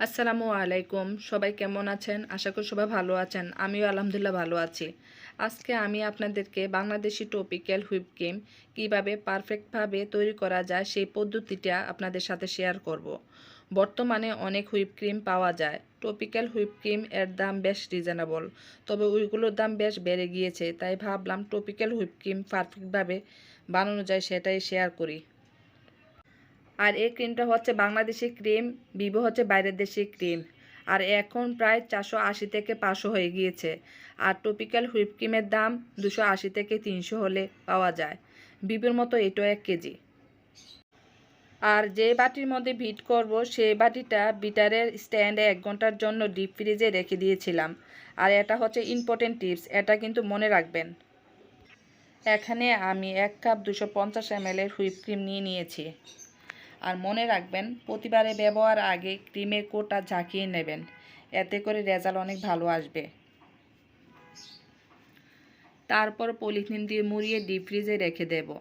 আসসালামু আলাইকুম। সবাই কেমন আছেন? আশা করি সবাই ভালো আছেন। আমিও আলহামদুলিল্লাহ ভালো আছি। আজকে আমি আপনাদেরকে বাংলাদেশি টপিক্যাল হুইপ ক্রিম কীভাবে পারফেক্টভাবে তৈরি করা যায় সেই পদ্ধতিটা আপনাদের সাথে শেয়ার করব। বর্তমানে অনেক হুইপ ক্রিম পাওয়া যায়। টপিক্যাল হুইপ ক্রিম এর দাম বেশ রিজনেবল তবে ওইগুলোর দাম বেশ বেড়ে গিয়েছে, তাই ভাবলাম টপিক্যাল হুইপ ক্রিম পারফেক্টভাবে বানানো যায় সেটাই শেয়ার করি। আর এই ক্রিমটা হচ্ছে বাংলাদেশি ক্রিম ভিভো হচ্ছে বাইরের দেশি ক্রিম আর এখন প্রায় চারশো আশি থেকে পাঁচশো হয়ে গিয়েছে। আর টপিক্যাল হুইপ ক্রিমের দাম দুশো আশি থেকে তিনশো হলে পাওয়া যায়। ভিভোর মতো এটাও এক কেজি। আর যে বাটির মধ্যে ভিট করব, সেই বাটিটা বিটারের স্ট্যান্ডে এক ঘণ্টার জন্য ডিপ ফ্রিজে রেখে দিয়েছিলাম। আর এটা হচ্ছে ইম্পর্টেন্ট টিপস এটা কিন্তু মনে রাখবেন। এখানে আমি এক কাপ দুশো পঞ্চাশ এম এর হুইপ ক্রিম নিয়ে নিয়েছি। আর মনে রাখবেন, প্রতিবারে ব্যবহার আগে ক্রিমের কোটা ঝাঁকিয়ে নেবেন। এতে করে রেজাল্ট অনেক ভালো আসবে। তারপর পলিথিন দিয়ে মুড়িয়ে ডিপ ফ্রিজে রেখে দেব।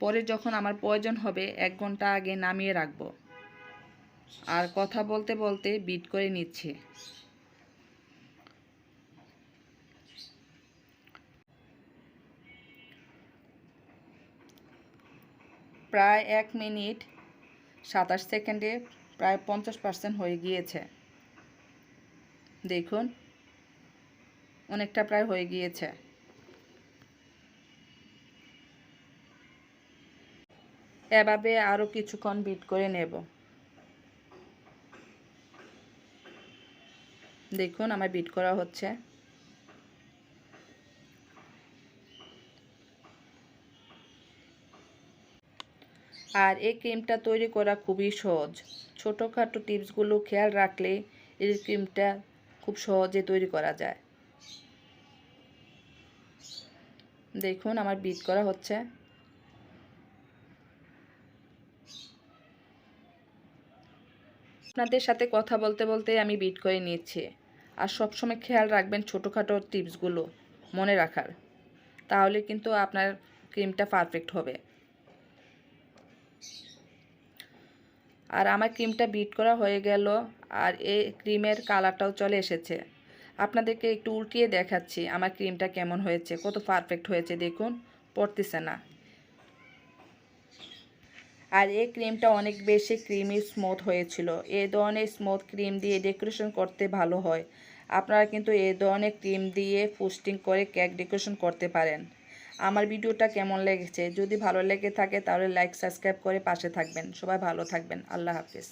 পরে যখন আমার প্রয়োজন হবে, এক ঘণ্টা আগে নামিয়ে রাখব। আর কথা বলতে বলতে বিট করে নিচ্ছি। প্রায় এক মিনিট সাতাশ সেকেন্ডে প্রায় পঞ্চাশ পার্সেন্ট হয়ে গিয়েছে। দেখুন, অনেকটা প্রায় হয়ে গিয়েছে। এভাবে আরও কিছুক্ষণ বিট করে নেব। দেখুন, আমার বিট করা হচ্ছে। আর এই ক্রিমটা তৈরি করা খুবই সহজ। ছোটোখাটো টিপসগুলো খেয়াল রাখলে এই ক্রিমটা খুব সহজে তৈরি করা যায়। দেখুন, আমার বিট করা হচ্ছে। আপনাদের সাথে কথা বলতে বলতে আমি বিট করে নিচ্ছি আর সবসময় খেয়াল রাখবেন ছোটোখাটো টিপসগুলো মনে রাখার। তাহলে কিন্তু আপনার ক্রিমটা পারফেক্ট হবে। আর আমার ক্রিমটা বিট করা হয়ে গেল আর এই ক্রিমের কালারটাও চলে এসেছে। আপনাদেরকে একটু উল্টিয়ে দেখাচ্ছি আমার ক্রিমটা কেমন হয়েছে, কত পারফেক্ট হয়েছে দেখুন, পড়তেছে না। আর এই ক্রিমটা অনেক বেশি ক্রিমি স্মুথ হয়েছিল। এই ধরনের স্মুথ ক্রিম দিয়ে ডেকোরেশন করতে ভালো হয়। আপনারা কিন্তু এই ধরনের ক্রিম দিয়ে ফুস্টিং করে কেক ডেকোরেশন করতে পারেন। আমার ভিডিওটা কেমন লেগেছে? যদি ভালো লেগে থাকে তাহলে লাইক সাবস্ক্রাইব করে পাশে থাকবেন। সবাই ভালো থাকবেন। আল্লাহ হাফিজ।